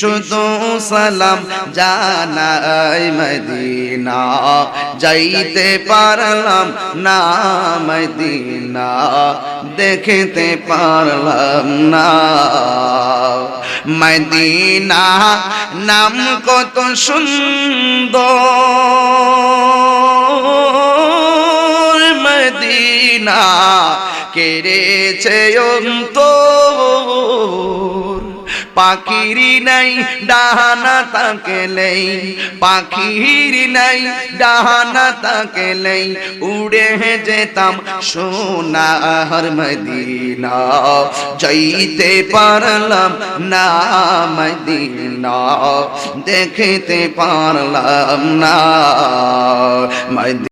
শুধু সালাম জানাই মদিনা। যাইতে পারলাম না মদিনা, দেখতে পারলাম না। মদিনা নাম কত সুন্দর। মদিনা কেড়েছে অন্তর পাখিরি নাই, ডাহানা তাকে নেই পাখিরি নাই, ডাহানা তাকে নেই উড়ে যেতাম সোনার মদিনা। যাইতে পারলাম না মদিনা, দেখতে পারলাম না